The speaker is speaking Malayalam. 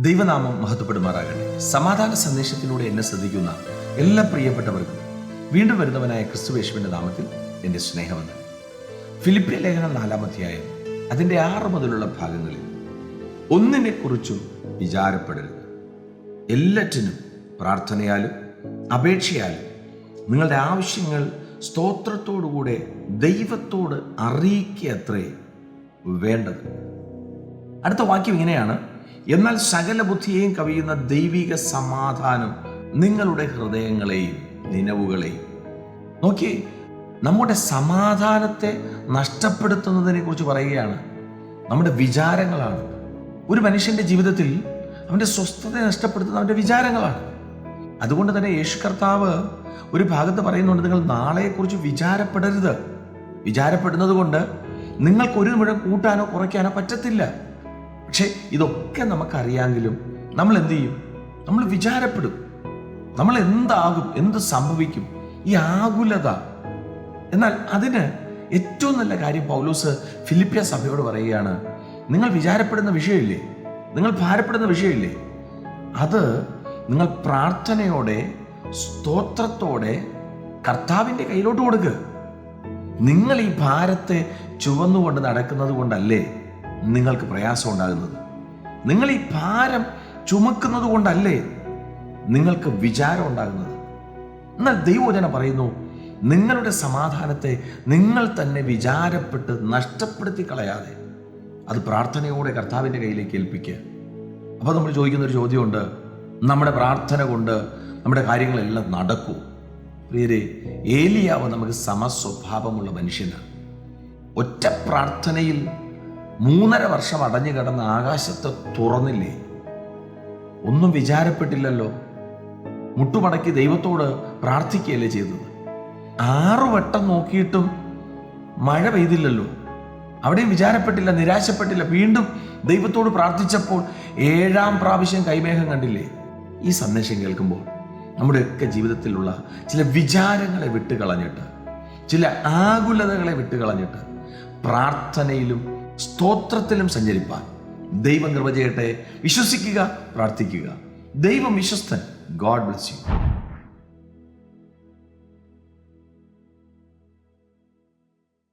ദൈവനാമം മഹത്വപ്പെടുമാറാകട്ടെ. സമാധാന സന്ദേശത്തിലൂടെ എന്നെ ശ്രദ്ധിക്കുന്ന എല്ലാ പ്രിയപ്പെട്ടവർക്കും വീണ്ടും വരുന്നവനായ ക്രിസ്തുവേശുവിന്റെ നാമത്തിൽ എന്റെ സ്നേഹമെന്ന് ഫിലിപ്പിയ ലേഖനം നാലാം അധ്യായം അതിന്റെ ആറ് മുതലുള്ള ഭാഗങ്ങളിൽ ഒന്നിനെ കുറിച്ചും വിചാരപ്പെടരുത്. എല്ലാറ്റിനും പ്രാർത്ഥനയാലും അപേക്ഷയാലും നിങ്ങളുടെ ആവശ്യങ്ങൾ സ്തോത്രത്തോടുകൂടെ ദൈവത്തോട് അറിയിക്കുക അത്രേ വേണ്ടത്. അടുത്ത വാക്യം ഇങ്ങനെയാണ്. എന്നാൽ സകല ബുദ്ധിയെയും കവിയുന്ന ദൈവിക സമാധാനം നിങ്ങളുടെ ഹൃദയങ്ങളെയും നിലവുകളെയും. നോക്കി നമ്മുടെ സമാധാനത്തെ നഷ്ടപ്പെടുത്തുന്നതിനെ കുറിച്ച് പറയുകയാണ്. നമ്മുടെ വിചാരങ്ങളാണ്. ഒരു മനുഷ്യന്റെ ജീവിതത്തിൽ അവന്റെ സ്വസ്ഥത നഷ്ടപ്പെടുത്തുന്ന അവന്റെ വിചാരങ്ങളാണ്. അതുകൊണ്ട് തന്നെ യേശു കർത്താവ് ഒരു ഭാഗത്ത് പറയുന്നുണ്ട് നിങ്ങൾ നാളെക്കുറിച്ച് വിചാരപ്പെടരുത്. വിചാരപ്പെടുന്നത് കൊണ്ട് നിങ്ങൾക്ക് ഒരു മുഴം കൂട്ടാനോ കുറയ്ക്കാനോ പറ്റത്തില്ല. പക്ഷെ ഇതൊക്കെ നമുക്കറിയാമെങ്കിലും നമ്മൾ എന്തു ചെയ്യും നമ്മൾ വിചാരപ്പെടും. നമ്മൾ എന്താകും എന്ത് സംഭവിക്കും? ഈ ആകുലത. എന്നാൽ അതിന് ഏറ്റവും നല്ല കാര്യം പൗലോസ് ഫിലിപ്പിയ സഭയോട് പറയുകയാണ്. നിങ്ങൾ വിചാരപ്പെടുന്ന വിഷയമില്ലേ? നിങ്ങൾ ഭാരപ്പെടുന്ന വിഷയമില്ലേ? അത് നിങ്ങൾ പ്രാർത്ഥനയോടെ സ്തോത്രത്തോടെ കർത്താവിന്റെ കയ്യിലോട്ട് കൊടുക്കുക നിങ്ങൾ ഈ ഭാരത്തെ ചുവന്നുകൊണ്ട് നടക്കുന്നത് കൊണ്ടല്ലേ? നിങ്ങൾക്ക് പ്രയാസം ഉണ്ടാകുന്നത് നിങ്ങൾ ഈ ഭാരം ചുമക്കുന്നത് കൊണ്ടല്ലേ നിങ്ങൾക്ക് വിചാരം ഉണ്ടാകുന്നത്. എന്നാൽ ദൈവോചന പറയുന്നു നിങ്ങളുടെ സമാധാനത്തെ നിങ്ങൾ തന്നെ വിചാരപ്പെട്ട് നഷ്ടപ്പെടുത്തി കളയാതെ. അത് പ്രാർത്ഥനയോടെ കർത്താവിന്റെ കയ്യിലേക്ക് ഏൽപ്പിക്കുക. അപ്പോൾ നമ്മൾ ചോദിക്കുന്ന ഒരു ചോദ്യമുണ്ട് നമ്മുടെ പ്രാർത്ഥന കൊണ്ട് നമ്മുടെ കാര്യങ്ങളെല്ലാം നടക്കൂ. പ്രിയരെ ഏലിയാവ് നമുക്ക് സമസ്വഭാവമുള്ള മനുഷ്യനാണ്. ഒറ്റ പ്രാർത്ഥനയിൽ മൂന്നര വർഷം അടഞ്ഞു കിടന്ന് ആകാശത്തെ തുറന്നില്ലേ? ഒന്നും വിചാരപ്പെട്ടില്ലല്ലോ. മുട്ടുമടക്കി ദൈവത്തോട് പ്രാർത്ഥിക്കുകയല്ലേ ചെയ്തത്? ആറു വട്ടം നോക്കിയിട്ടും മഴ പെയ്തില്ലല്ലോ. അവിടെയും വിചാരപ്പെട്ടില്ല നിരാശപ്പെട്ടില്ല. വീണ്ടും ദൈവത്തോട് പ്രാർത്ഥിച്ചപ്പോൾ ഏഴാം പ്രാവശ്യം കൈമേഘം കണ്ടില്ലേ? ഈ സന്ദേശം കേൾക്കുമ്പോൾ നമ്മുടെയൊക്കെ ജീവിതത്തിലുള്ള ചില വിചാരങ്ങളെ വിട്ടുകളഞ്ഞിട്ട് ചില ആകുലതകളെ വിട്ടുകളഞ്ഞിട്ട് പ്രാർത്ഥനയിലും സ്തോത്രത്തിലും സഞ്ചരിപ്പാൻ. ദൈവം നിർവചയട്ടെ വിശ്വസിക്കുക പ്രാർത്ഥിക്കുക. ദൈവം വിശ്വസ്തൻ. God bless you